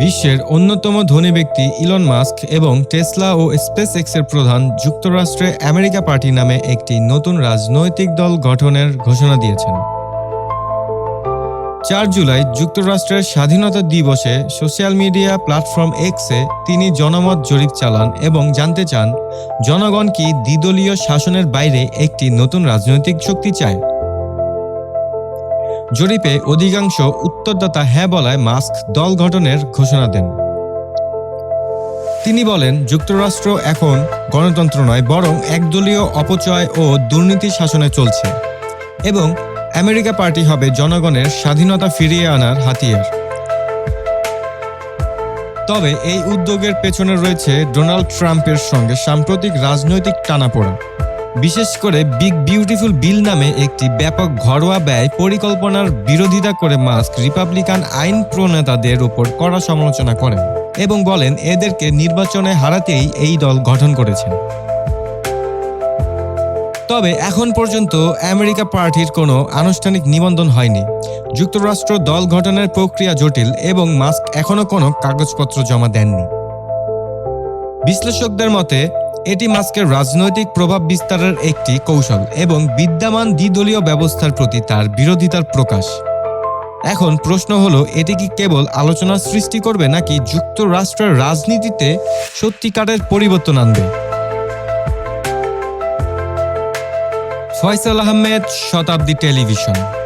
বিশ্বের অন্যতম ধনী ব্যক্তি ইলন মাস্ক এবং টেসলা ও স্পেস এক্সের প্রধান যুক্তরাষ্ট্রে আমেরিকা পার্টি নামে একটি নতুন রাজনৈতিক দল গঠনের ঘোষণা দিয়েছেন। চার জুলাই যুক্তরাষ্ট্রের স্বাধীনতা দিবসে সোশ্যাল মিডিয়া প্ল্যাটফর্ম এক্সে তিনি জনমত জরিপ চালান এবং জানতে চান, জনগণ কি দ্বিদলীয় শাসনের বাইরে একটি নতুন রাজনৈতিক শক্তি চায়। জরিপে অধিকাংশ উত্তরদাতা হ্যাঁ বলায় মাস্ক দল গঠনের ঘোষণা দেন। তিনি বলেন, যুক্তরাষ্ট্র এখন গণতন্ত্র নয়, বরং একদলীয় অপচয় ও দুর্নীতি শাসনে চলছে এবং আমেরিকা পার্টি হবে জনগণের স্বাধীনতা ফিরিয়ে আনার হাতিয়ার। তবে এই উদ্যোগের পেছনে রয়েছে ডোনাল্ড ট্রাম্পের সঙ্গে সাম্প্রতিক রাজনৈতিক টানাপোড়া বিশেষ করে বিগ বিউটিফুল বিল নামে একটি ব্যাপক ঘরোয়া ব্যয় পরিকল্পনার বিরোধিতা করে মাস্ক রিপাবলিকান আইন প্রণেতাদের উপর কড়া সমালোচনা করেন এবং বলেন এদেরকে নির্বাচনে হারাতেই এই দল গঠন করেছেন। তবে এখন পর্যন্ত আমেরিকা পার্টির কোনো আনুষ্ঠানিক নিবন্ধন হয়নি। যুক্তরাষ্ট্র দল গঠনের প্রক্রিয়া জটিল এবং মাস্ক এখনও কোনো কাগজপত্র জমা দেননি। বিশ্লেষকদের মতে এটি মাস্কের রাজনৈতিক প্রভাব বিস্তারের একটি কৌশল এবং বিদ্যমান দ্বিদলীয় ব্যবস্থার প্রতি তার বিরোধিতার প্রকাশ। এখন প্রশ্ন হলো, এটি কি কেবল আলোচনা সৃষ্টি করবে নাকি যুক্তরাষ্ট্রের রাজনীতিতে সত্যিকারের পরিবর্তন আনবে? ফয়সাল আহমেদ, শতাব্দী টেলিভিশন।